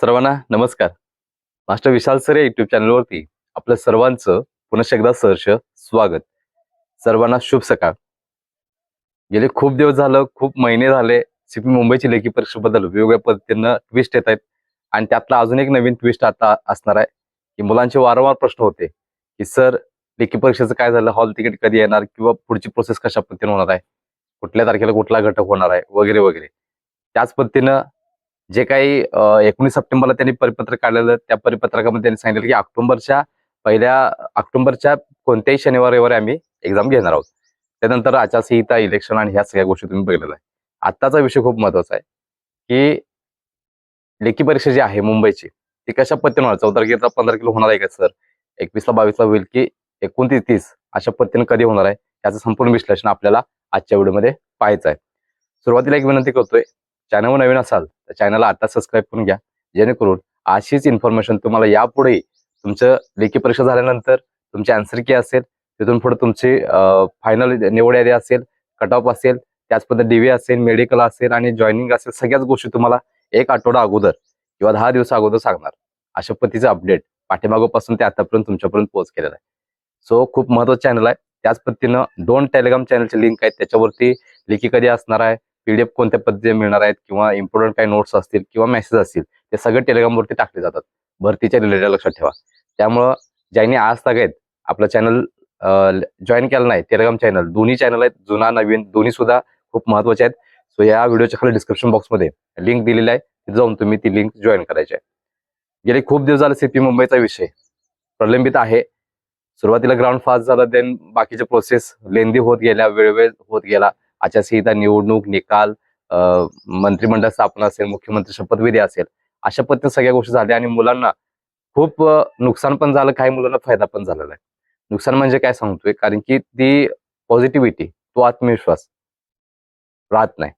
सर्वांना नमस्कार. Master Vishal sir या युट्यूब चॅनलवरती आपल्या सर्वांचं पुनश्च एकदा सहर्ष स्वागत. सर्वांना शुभ सकाळ. गेले खूप दिवस झालं खूप महिने झाले सीपी मुंबईची लेखी परीक्षेबद्दल वेगवेगळ्या पद्धतीनं ट्विस्ट येत आहेत आणि त्यातला अजून एक नवीन ट्विस्ट आता असणार आहे की मुलांचे वारंवार प्रश्न होते की सर लेखी परीक्षेचं काय झालं हॉल तिकीट कधी येणार किंवा पुढची प्रोसेस कशा पद्धतीने होणार आहे कुठल्या तारखेला कुठला घटक होणार आहे वगैरे वगैरे. त्याच पद्धतीनं जे काही एकोणीस सप्टेंबरला त्यांनी परिपत्रक काढलेलं त्या परिपत्रकामध्ये त्यांनी सांगितलं की ऑक्टोबरच्या पहिल्या ऑक्टोबरच्या कोणत्याही शनिवार रविवारी आम्ही एक्झाम घेणार आहोत. त्यानंतर आचारसंहिता इलेक्शन आणि ह्या सगळ्या गोष्टी तुम्ही बघितलेल्या आहे आत्ताचा विषय खूप महत्त्वाचा आहे की लेखी परीक्षा जी आहे मुंबईची ती कशा पद्धतीने होणार? चौदा तारखेला पंधरा किलो होणार आहे का सर? एकवीसला बावीसला होईल की एकोणतीस तीस अशा पद्धतीने कधी होणार आहे? याचं संपूर्ण विश्लेषण आपल्याला आजच्या व्हिडिओमध्ये पाहायचं आहे. सुरुवातीला एक विनंती करतोय चॅनलवर नवीन असाल तर चॅनलला आता सबस्क्राईब करून घ्या. जेणेकरून अशीच इन्फॉर्मेशन तुम्हाला यापुढे तुमचं लेखी परीक्षा झाल्यानंतर तुमची आन्सर की असेल तिथून पुढे तुमची फायनल निवड यादी असेल कट ऑफ असेल त्याच डी डीव्ही असेल मेडिकल असेल आणि जॉईनिंग असेल सगळ्याच गोष्टी तुम्हाला एक आठवडा अगोदर किंवा दहा दिवस अगोदर सांगणार. अशा पद्धतीचं अपडेट पाठीमागोपासून ते आतापर्यंत तुमच्यापर्यंत पोहोच केलेला आहे. सो खूप महत्वाचं चॅनल आहे. त्याच पद्धतीनं दोन टेलिग्राम चॅनलचे लिंक आहेत. त्याच्यावरती लेखी कधी असणार आहे पीडीएफ कोणत्या पद्धतीने मिळणार आहेत किंवा इम्पॉर्टंट काही नोट्स असतील किंवा मेसेज असतील ते सगळे टेलिग्रामवरती टाकले जातात. भरतीच्या रिलेटेड लक्षात ठेवा. त्यामुळं ज्यांनी आज तक आपलं चॅनल जॉईन केलं नाही टेलिग्राम चॅनल दोन्ही चॅनल आहेत जुना नवीन दोन्ही सुद्धा खूप महत्त्वाचे आहेत. सो या व्हिडिओच्या खाली डिस्क्रिप्शन बॉक्समध्ये लिंक दिलेली आहे तिथे जाऊन तुम्ही ती लिंक जॉईन करायची आहे. गेले खूप दिवस झाले सीपी मुंबईचा विषय. प्रलंबित आहे. सुरुवातीला ग्राउंड फास्ट झालं देन बाकीचे प्रोसेस लेंदी होत गेल्या वेळवेळ होत गेला. आचारसंहिता निवडणूक निकाल मंत्रिमंडळ स्थापना असेल मुख्यमंत्री शपथविधी असेल अशा पद्धतीने सगळ्या गोष्टी झाल्या आणि मुलांना खूप नुकसान पण झालं काही मुलांना फायदा पण झालेला आहे. नुकसान म्हणजे काय सांगतोय? कारण की ती पॉझिटिव्हिटी तो आत्मविश्वास राहत नाही.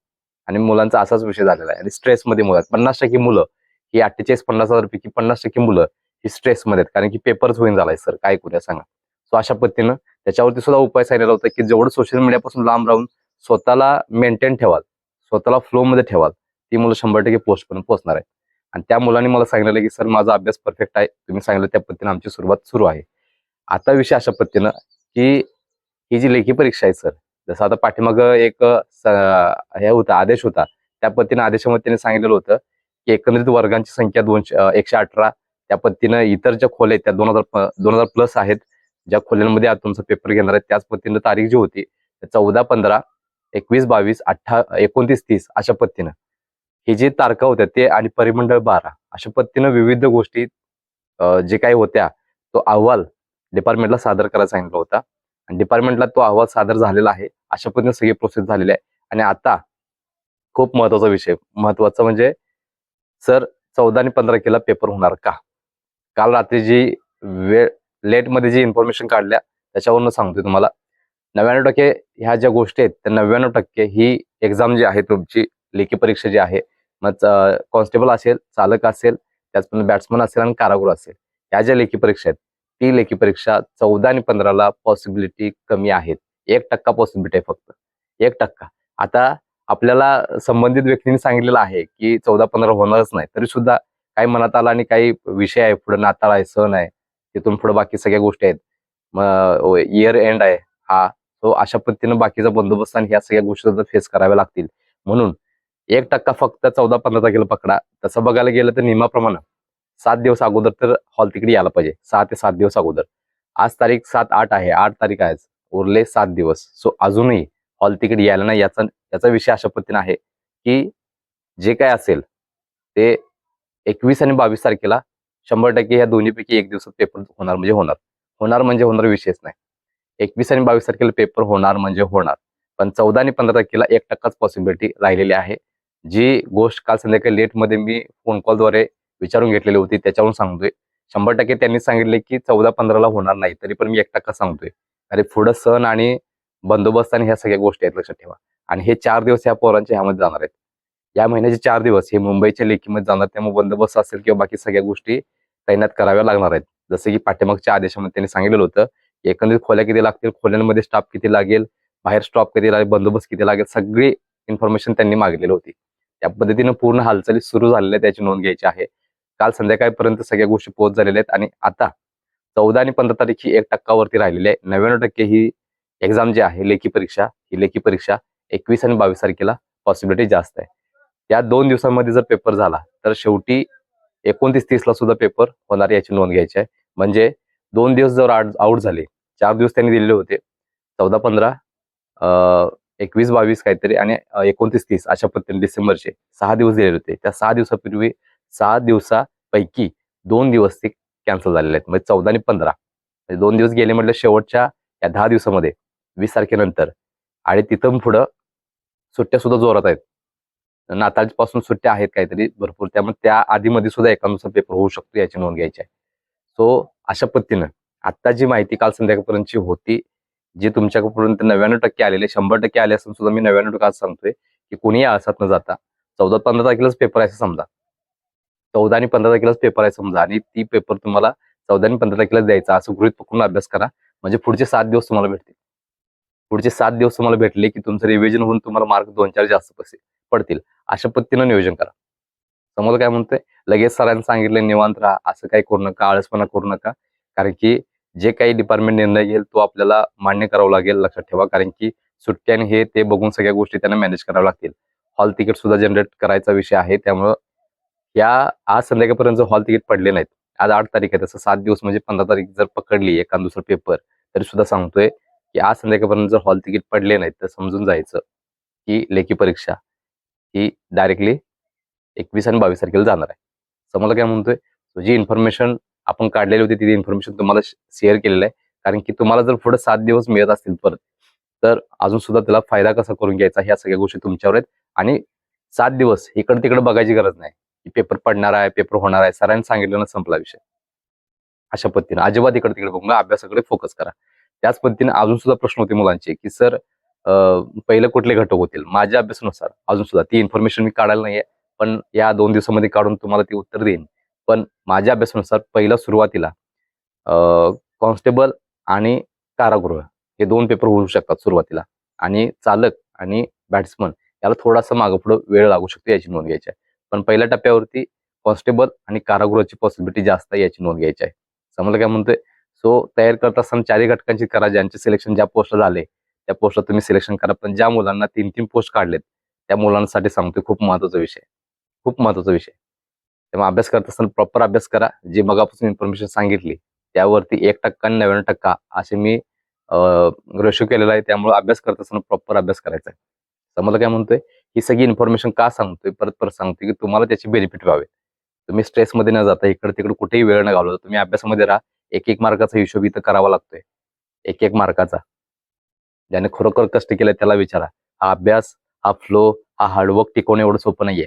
आणि मुलांचा असाच विषय झालेला आहे. आणि स्ट्रेसमध्ये मुलं आहेत. पन्नास टक्के मुलं ही अठ्ठेचाळीस पन्नास हजार पैकी पन्नास टक्के मुलं ही स्ट्रेसमध्ये आहेत. कारण की पेपरच होईन झालाय सर काय करूया सांगा. सो अशा पद्धतीनं त्याच्यावरती सुद्धा उपाय सांगितला होता की जेवढं सोशल मीडियापासून लांब राहून स्वतःला मेंटेन ठेवाल. स्वतःला फ्लोमध्ये ठेवाल. ती मुलं शंभर टक्के पोस्टपर्यंत पोहोचणार आहे आणि त्या मुलांनी मला सांगितलं की सर माझा अभ्यास परफेक्ट आहे. तुम्ही सांगितलं त्या पद्धतीनं आमची सुरुवात सुरू आहे. आता विषय अशा पद्धतीनं की ही जी लेखी परीक्षा आहे सर जसं आता पाठीमाग एक हे होता आदेश होता. त्या पद्धतीनं आदेशामध्ये त्यांनी सांगितलेलं होतं की एकंदरीत वर्गांची संख्या दोनशे एकशे अठरा. त्या पद्धतीनं इतर ज्या खोल्या आहेत त्या दोन हजार दोन हजार प्लस आहेत. ज्या खोल्यांमध्ये आज तुमचा पेपर घेणार आहे त्याच पद्धतीनं तारीख जी होती चौदा पंधरा. एकवीस बावीस अठ्ठा एकोणतीस तीस अशा पद्धतीनं. हे जे तारखा होत्या ते आणि परिमंडळ बारा अशा पद्धतीनं विविध गोष्टी जे काही होत्या तो अहवाल डिपार्टमेंटला सादर करायला सांगितला होता. आणि डिपार्टमेंटला तो अहवाल सादर झालेला आहे अशा पद्धतीने सगळी प्रोसेस झालेली आहे. आणि आता खूप महत्त्वाचा विषय महत्त्वाचा म्हणजे सर चौदा आणि पंधरा केला पेपर होणार का? काल रात्री जी वेळ लेटमध्ये जी इन्फॉर्मेशन काढल्या त्याच्यावरून सांगतोय तुम्हाला. नव्याण्णव टक्के ह्या ज्या गोष्टी आहेत त्या नव्याण्णव टक्के ही एक्झाम जी आहे तुमची लेखी परीक्षा जी आहे मग कॉन्स्टेबल असेल चालक असेल त्याचप्रमाणे बॅट्समन असेल आणि कारागृह असेल ह्या ज्या लेखी परीक्षा आहेत ती लेखी परीक्षा चौदा आणि पंधराला पॉसिबिलिटी कमी आहेत. एक टक्का पॉसिबिलिटी आहे फक्त. एक टक्का. आता आपल्याला संबंधित व्यक्तींनी सांगितलेलं आहे की चौदा पंधरा होणारच नाही तरी सुद्धा काही मनात आला आणि काही विषय आहे पुढे नाताळ आहे सण आहे तिथून पुढे बाकी सगळ्या गोष्टी आहेत. मग इयर एंड आहे हा तो अशा पद्धतीनं बाकीचा बंदोबस्त आणि ह्या सगळ्या गोष्टी फेस कराव्या लागतील. म्हणून एक टक्का फक्त चौदा पंधरा तारखेला पकडा. तसं बघायला गेलं तर नियमाप्रमाणे सात दिवस अगोदर तर हॉल तिकडे यायला पाहिजे. सहा ते सात दिवस अगोदर. आज तारीख सात आठ आहे. आठ तारीख आहे. उरले सात दिवस. सो अजूनही हॉल तिकीट यायला नाही. याचा याचा विषय अशा पद्धतीने आहे की जे काय असेल ते एकवीस आणि बावीस तारखेला शंभर टक्के ह्या दोन्हीपैकी एक दिवसात पेपर होणार म्हणजे होणार. होणार म्हणजे होणार विषयच नाही. एकवीस आणि बावीस तारखेला पेपर होणार म्हणजे होणार. पण चौदा आणि पंधरा तारखेला एक टक्काच पॉसिबिलिटी राहिलेली आहे. जी गोष्ट काल संध्याकाळी लेटमध्ये मी फोन कॉलद्वारे विचारून घेतलेली होती त्याच्यावरून सांगतोय. शंभर टक्के त्यांनी सांगितले की चौदा पंधराला होणार नाही तरी पण मी एक टक्का सांगतोय. अरे पुढं सण आणि बंदोबस्त आणि ह्या सगळ्या गोष्टी आहेत लक्षात ठेवा. आणि हे चार दिवस ह्या पोरांच्या ह्यामध्ये जाणार आहेत. या महिन्याचे चार दिवस हे मुंबईच्या लेखीमध्ये जाणार त्यामुळे बंदोबस्त असेल किंवा बाकी सगळ्या गोष्टी तैनात कराव्या लागणार आहेत. जसं की पाठीमागच्या आदेशामध्ये त्यांनी सांगितलेलं होतं एकंदरीत खोल्या किती लागतील खोल्यांमध्ये स्टाफ किती लागेल बाहेर स्टॉप किती लागेल बंदोबस्त किती लागेल सगळी इन्फॉर्मेशन त्यांनी मागलेली होती. त्या पद्धतीनं पूर्ण हालचाली सुरू झालेल्या त्याची नोंद घ्यायची आहे. काल संध्याकाळपर्यंत सगळ्या गोष्टी पोहोच झालेल्या आहेत आणि आता चौदा आणि पंधरा तारीख ही एक टक्कावरती राहिलेली आहे. नव्याण्णव टक्के ही एक्झाम जी आहे लेखी परीक्षा ही लेखी परीक्षा एकवीस आणि बावीस तारखेला पॉसिबिलिटी जास्त आहे. या दोन दिवसांमध्ये जर पेपर झाला तर शेवटी एकोणतीस तीसला सुद्धा पेपर होणार याची नोंद घ्यायची आहे. म्हणजे दोन दिवस जर आउट झाले चार दिवस त्यांनी दिलेले होते. चौदा पंधरा एकवीस बावीस काहीतरी आणि एकोणतीस तीस अशा पद्धतीने डिसेंबरचे सहा दिवस दिलेले होते. त्या सहा दिवसापूर्वी सहा दिवसापैकी दोन दिवस ते कॅन्सल झालेले आहेत. म्हणजे चौदा आणि पंधरा. म्हणजे दोन दिवस गेले म्हटलं शेवटच्या या दहा दिवसामध्ये वीस तारखेनंतर. आणि तिथून पुढं सुट्ट्या सुद्धा जोरात आहेत. नाताळपासून सुट्ट्या आहेत काहीतरी भरपूर. त्यामुळे त्या आधीमध्ये सुद्धा एकानुसार पेपर होऊ शकतो याची नोंद घ्यायची आहे. सो अशा पद्धतीनं आता जी माहिती काल संध्याकाळपर्यंतची होती जी तुमच्यापर्यंत नव्याण्णव टक्के आलेले शंभर टक्के आले असून सुद्धा मी नव्याण्णव टक्के आज सांगतोय की कोणीही आळसात न जाता. चौदा पंधरा तारखेलाच पेपर आहे समजा. चौदा आणि पंधरा तारखेलाच पेपर आहे समजा आणि ती पेपर तुम्हाला चौदा आणि पंधरा तारखेलाच द्यायचा असं गृहित पकडून अभ्यास करा. म्हणजे पुढचे सात दिवस तुम्हाला भेटतील. पुढचे सात दिवस तुम्हाला भेटले की तुमचं रिव्हिजन होऊन तुम्हाला मार्क दोन चार जास्त पैसे पडतील. अशा पद्धतीनं नियोजन करा. समोर काय म्हणतोय लगेच सरांनी सांगितलं निवांत राहा. असं काही करू नका आळसपणा करू नका. कारण की जे काही डिपार्टमेंट निर्णय घेईल तो आपल्याला मान्य करावा लागेल लक्षात ठेवा. कारण की सुट्ट्या आणि हे ते बघून सगळ्या गोष्टी त्यांना मॅनेज कराव्या लागतील. हॉल तिकीट सुद्धा जनरेट करायचा विषय आहे. त्यामुळं या आज संध्याकाळपर्यंत हॉल तिकीट पडले नाहीत आज आठ तारीख आहे तसं सात दिवस म्हणजे पंधरा तारीख जर पकडली एखाद दुसरा पेपर तरी सुद्धा सांगतोय की आज संध्याकाळपर्यंत जर हॉल तिकीट पडले नाहीत तर समजून जायचं की लेखी परीक्षा ही डायरेक्टली एकवीस आणि बावीस तारखेला जाणार आहे. समजा काय म्हणतोय? जी इन्फॉर्मेशन आपण काढलेली होती ती इन्फॉर्मेशन तुम्हाला शेअर केलेलं आहे. कारण की तुम्हाला जर पुढे सात दिवस मिळत असतील परत तर अजून सुद्धा त्याला फायदा कसा करून घ्यायचा ह्या सगळ्या गोष्टी तुमच्यावर आहेत. आणि सात दिवस इकडे तिकडे बघायची गरज नाही. की पेपर पडणार आहे पेपर होणार आहे. सरांनी सांगितलं ना संपला विषय. अशा पद्धतीने. अजिबात इकडे तिकडे बघून अभ्यासाकडे फोकस करा. त्याच पद्धतीने अजून सुद्धा प्रश्न होते मुलांचे की सर पहिले कुठले घटक होतील? माझ्या अभ्यासानुसार अजून सुद्धा. ती इन्फॉर्मेशन मी काढायला नाहीये. पण या दोन दिवसामध्ये काढून तुम्हाला ती उत्तर देईन. पण माझ्या अभ्यासानुसार पहिलं सुरुवातीला कॉन्स्टेबल आणि कारागृह हे दोन पेपर होऊ शकतात सुरुवातीला. आणि चालक आणि बॅट्समन याला थोडासा मागं पुढं वेळ लागू शकतो याची नोंद घ्यायची आहे. पण पहिल्या टप्प्यावरती कॉन्स्टेबल आणि कारागृहाची पॉसिबिलिटी जास्त आहे याची नोंद घ्यायची आहे. समजलं काय म्हणतोय? सो तयार करत असताना चारही घटकांची करा ज्यांचे सिलेक्शन ज्या पोस्टला झाले त्या पोस्टला तुम्ही सिलेक्शन करा. पण ज्या मुलांना तीन तीन पोस्ट काढलेत त्या मुलांसाठी सांगतोय खूप महत्त्वाचा विषय. खूप महत्त्वाचा विषय. तेव्हा अभ्यास करत असताना प्रॉपर अभ्यास करा. जी मगापासून इन्फॉर्मेशन सांगितली त्यावरती एक टक्का नव्याण्णव टक्का असे मी रेशो केलेला आहे. त्यामुळे अभ्यास करत असताना प्रॉपर अभ्यास करायचा आहे. समजलं काय म्हणतोय ही सगळी इन्फॉर्मेशन का सांगतोय? परत परत सांगतोय की तुम्हाला त्याचे बेनिफिट व्हावे. तुम्ही स्ट्रेसमध्ये न जाता इकडे तिकडे कुठेही वेळ न घालवता तुम्ही अभ्यासामध्ये राहा. एक एक मार्काचा हिशोब इथं करावा लागतोय. एक एक मार्काचा. ज्याने खरोखर कष्ट केलं त्याला विचारा. हा अभ्यास हा फ्लो हा हार्डवर्क टिकवणं एवढं सोपं नाहीये.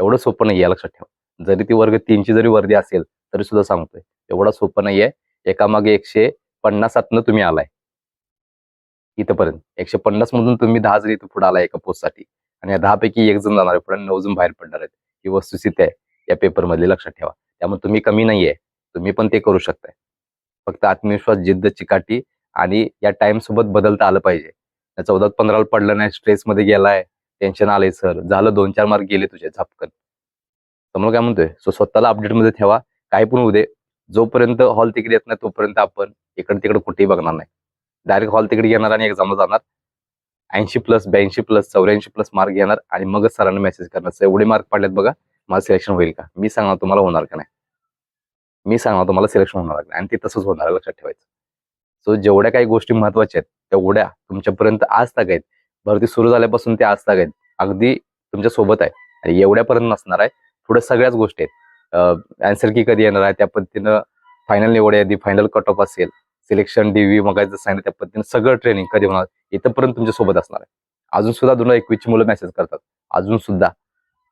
एवढं सोपं नाहीये लक्षात ठेवा. जरी ती वर्ग तीनची जरी वर्दी असेल तरी सुद्धा सांगतोय एवढं सोपं नाहीये. एकामागे एकशे पन्नासातनं तुम्ही आलाय. इथंपर्यंत. एकशे पन्नास मधून तुम्ही दहा जण इथं पुढे आलाय एका पोस्टसाठी. आणि या दहा पैकी एक जण जाणार आहे. पुढे नऊ जण बाहेर पडणार आहेत. ही वस्तुस्थिती आहे. या पेपर लक्षात ठेवा. त्यामुळे तुम्ही कमी नाहीये. तुम्ही पण ते करू शकताय. फक्त आत्मविश्वास जिद्द चिकाटी आणि या टाइम सोबत बदलता आलं पाहिजे. चौदा पंधराला पडलं नाही स्ट्रेस मध्ये गेलाय. टेन्शन आलंय सर. झालं दोन चार मार्क गेले तुझे झापकन. समोर काय म्हणतोय? सो स्वतःला अपडेटमध्ये ठेवा. काय पण उदे जोपर्यंत हॉल तिकीट येत नाही तोपर्यंत आपण इकडे तिकडे कुठेही बघणार नाही. डायरेक्ट हॉल तिकीट घेणार आणि एक्झामला जाणार. ऐंशी प्लस ब्याऐंशी प्लस चौऱ्याऐंशी प्लस मार्क घेणार आणि मगच सरांना मेसेज करणार. "सर, एवढे मार्क पडलेत बघा माझं सिलेक्शन होईल का? मी सांगणार तुम्हाला होणार का नाही? मी सांगणार तुम्हाला सिलेक्शन होणार का नाही? आणि ते तसंच होणार लक्षात ठेवायचं. सो जेवढ्या काही गोष्टी महत्त्वाच्या आहेत तेवढ्या तुमच्यापर्यंत आज तक आहेत. भरती सुरू झाल्यापासून ते आज आहेत. अगदी तुमच्यासोबत आहे. आणि एवढ्यापर्यंत नसणार आहे. पुढे सगळ्याच गोष्टी आहेत. अँसर की कधी येणार आहे त्या पद्धतीनं फायनल निवड यादी फायनल कट ऑफ असेल. सिलेक्शन डीव्ही मगायचं सांगितलं त्या पद्धतीनं सगळं ट्रेनिंग कधी होणार? इथंपर्यंत तुमच्यासोबत असणार आहे. अजून सुद्धा दोन हजार एकवीसची मुलं मेसेज करतात. अजून सुद्धा.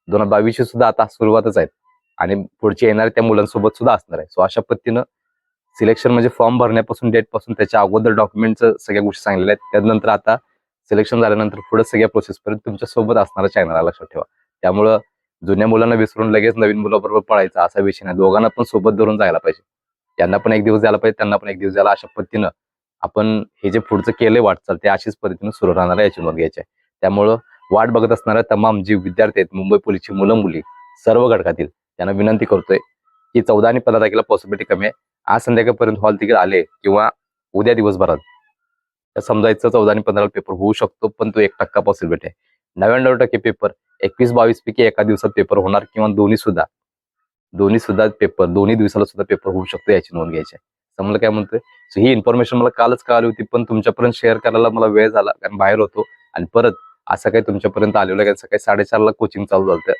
दोन हजार बावीसची सुद्धा आता सुरुवातच आहेत. आणि पुढची येणारे त्या मुलांसोबत सुद्धा असणार आहे. सो अशा पद्धतीनं सिलेक्शन म्हणजे फॉर्म भरण्यापासून डेटपासून त्याच्या अगोदर डॉक्युमेंटचं सगळ्या गोष्टी सांगलेल्या आहेत. त्यानंतर आता सिलेक्शन झाल्यानंतर पुढे सगळ्या प्रोसेस पर्यंत तुमच्यासोबत असणारा चॅनल लक्षात ठेवा. त्यामुळं जुन्या मुलांना विसरून लगेच नवीन मुलाबरोबर पळायचा असा विषय नाही. दोघांना पण सोबत धरून जायला पाहिजे. त्यांना पण एक दिवस द्यायला पाहिजे त्यांना पण एक दिवस द्यायला अशा पद्धतीनं आपण हे जे पुढचं केलंय वाटचाल ते अशीच पद्धतीनं सुरू राहणार याची नोंद घ्यायची आहे. त्यामुळं वाट बघत असणाऱ्या तमाम जी विद्यार्थी आहेत मुंबई पोलीसची मुलं मुली सर्व घटकातील त्यांना विनंती करतोय की चौदा आणि पंधरा तारखेला पॉसिबिलिटी कमी आहे. आज संध्याकाळपर्यंत हॉल तिकीट आले किंवा उद्या दिवसभरात समजायचं चौदा आणि पंधरा पेपर होऊ शकतो पण तो एक टक्का पॉसिबिलिटी आहे नव्याण्णव टक्के पेपर एकवीस बावीस पैकी एका दिवसात पेपर होणार किंवा दोन्ही सुद्धा. दोन्ही सुद्धा पेपर दोन्ही दिवसाला सुद्धा पेपर होऊ शकतो याची नोंद घ्यायची समजलं काय म्हणतोय? सो ही इन्फॉर्मेशन मला कालच कळाली होती पण तुमच्यापर्यंत शेअर करायला मला वेळ झाला कारण बाहेर होतो. आणि परत असं काही तुमच्यापर्यंत आलेलं आहे सकाळी साडेचारला कोचिंग चालू झालं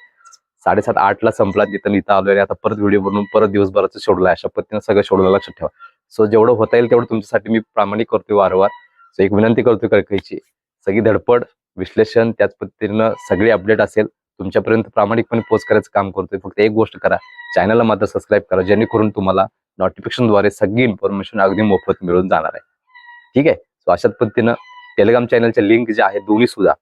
साडेसात आठला संपला तिथं इथं आलो आणि आता परत व्हिडिओ बनवून परत दिवसभराचं शेड्यूल आहे अशा पद्धतीनं सगळं शोधलं लक्षात ठेवा. सो जेवढं होता येईल तेवढं तुमच्यासाठी मी प्रामाणिक करतोय वारंवार. सो एक विनंती करतोय कळकळीची. सगळी धडपड विश्लेषण त्याच पद्धतीनं सगळी अपडेट असेल तुमच्यापर्यंत प्रामाणिकपणे पोस्ट करायचं काम करतोय फक्त एक गोष्ट करा चॅनलला मात्र सबस्क्राईब करा जेणेकरून तुम्हाला नोटिफिकेशनद्वारे सगळी इन्फॉर्मेशन अगदी मोफत मिळून जाणार आहे. ठीक आहे? सो अशाच पद्धतीनं टेलिग्राम चॅनलच्या लिंक जे आहे दोन्ही सुद्धा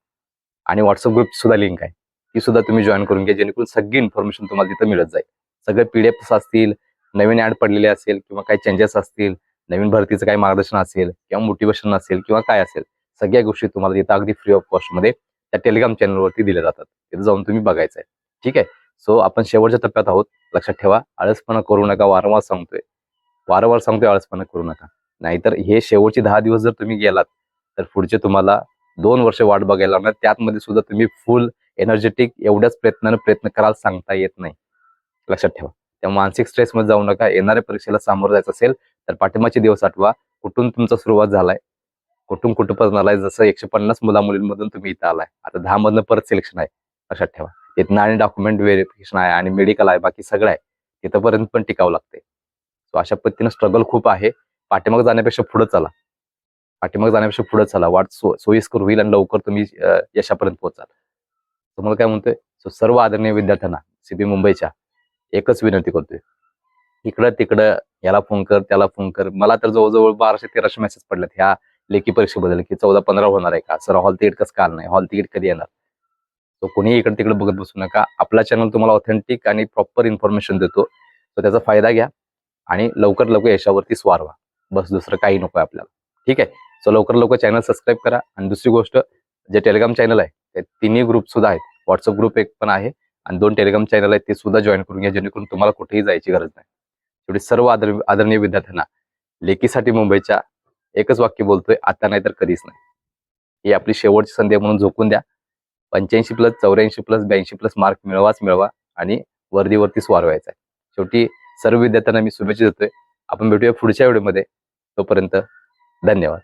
आणि व्हॉट्सअप ग्रुप सुद्धा लिंक आहे. ती सुद्धा तुम्ही जॉईन करून घ्या जेणेकरून सगळी इन्फॉर्मेशन तुम्हाला तिथं मिळत जाईल. सगळे पीडीएफ असतील नवीन ऍड पडलेले असेल किंवा काही चेंजेस असतील नवीन भरतीचं काही मार्गदर्शन असेल किंवा मोटिवेशन असेल किंवा काय असेल सगळ्या गोष्टी तुम्हाला तिथं अगदी फ्री ऑफ कॉस्टमध्ये त्या टेलिग्राम चॅनलवरती दिल्या जातात. तिथे जाऊन तुम्ही बघायचं आहे ठीक आहे? सो आपण शेवटच्या टप्प्यात आहोत. लक्षात ठेवा आळसपणा करू नका वारंवार सांगतोय. वारंवार सांगतोय आळसपणा करू नका. नाहीतर हे शेवटचे दहा दिवस जर तुम्ही गेलात तर पुढचे तुम्हाला दोन वर्ष वाट बघायला लागणार. त्यातमध्ये सुद्धा तुम्ही फुल एनर्जेटिक एवढ्याच प्रयत्नानं प्रयत्न करायला सांगता येत नाही. लक्षात ठेवा. त्या मानसिक स्ट्रेसमध्ये जाऊ नका. येणाऱ्या परीक्षेला सामोरं जायचं असेल तर पाठिंबाचे दिवस आठवा. कुठून तुमचा सुरुवात झालाय? कुठून कुठं आलाय? जसं एकशे पन्नास मुला मुलींमधून तुम्ही इथं आलाय. आता दहा मधनं परत सिलेक्शन आहे. लक्षात ठेवा. तिथनं आणि डॉक्युमेंट व्हेरिफिकेशन आहे आणि मेडिकल आहे. बाकी सगळं आहे. तिथंपर्यंत पण टिकावं लागते सो अशा पद्धतीनं स्ट्रगल खूप आहे. पाठीमाग जाण्यापेक्षा पुढे चला. पाठीमाग जाण्यापेक्षा पुढे चला. वाट सो सोयीस्कर होईल आणि लवकर तुम्ही यशापर्यंत पोहोचाल. तुम्हाला काय म्हणतोय? सो सर्व आदरणीय विद्यार्थ्यांना सीबी मुंबईच्या एकच विनंती करतोय. इकडं तिकडं याला फोन कर त्याला फोन कर. मला तर जवळजवळ बाराशे तेराशे मेसेज पडलेत ह्या लेखी परीक्षेबद्दल की चौदा पंधरा होणार आहे का? सर हॉल तिकीट कसं काल नाही हॉल तिकीट कधी येणार? तो कोणीही इकडे तिकडे बघत बसू नका. आपला चॅनल तुम्हाला ऑथेंटिक आणि प्रॉपर इन्फॉर्मेशन देतो. तर त्याचा फायदा घ्या आणि लवकर लवकर यशावरती स्वार व्हा. बस दुसरं काही नको आहे आपल्याला. ठीक आहे? सो लवकर लवकर चॅनल सबस्क्राईब करा. आणि दुसरी गोष्ट जे टेलिग्राम चॅनल आहे ते तिन्ही ग्रुप सुद्धा आहेत. व्हॉट्सअप ग्रुप एक पण आहे. आणि दोन टेलिग्राम चॅनल आहेत ते सुद्धा जॉईन करून घ्या जेणेकरून तुम्हाला कुठेही जायची गरज नाही. शेवटी सर्व आदर आदरणीय विद्यार्थ्यांना लेखीसाठी मुंबईच्या एकच वाक्य बोलतोय आता नाही तर कधीच नाही. ही आपली शेवटची संधी म्हणून झोकून द्या. पंच्याऐंशी प्लस चौऱ्याऐंशी प्लस ब्याऐंशी प्लस मार्क मिळवाच मिळवा आणि वर्दीवरती स्वार व्हायचा आहे. शेवटी सर्व विद्यार्थ्यांना मी शुभेच्छा देतोय. आपण भेटूया पुढच्या व्हिडिओमध्ये. तोपर्यंत धन्यवाद.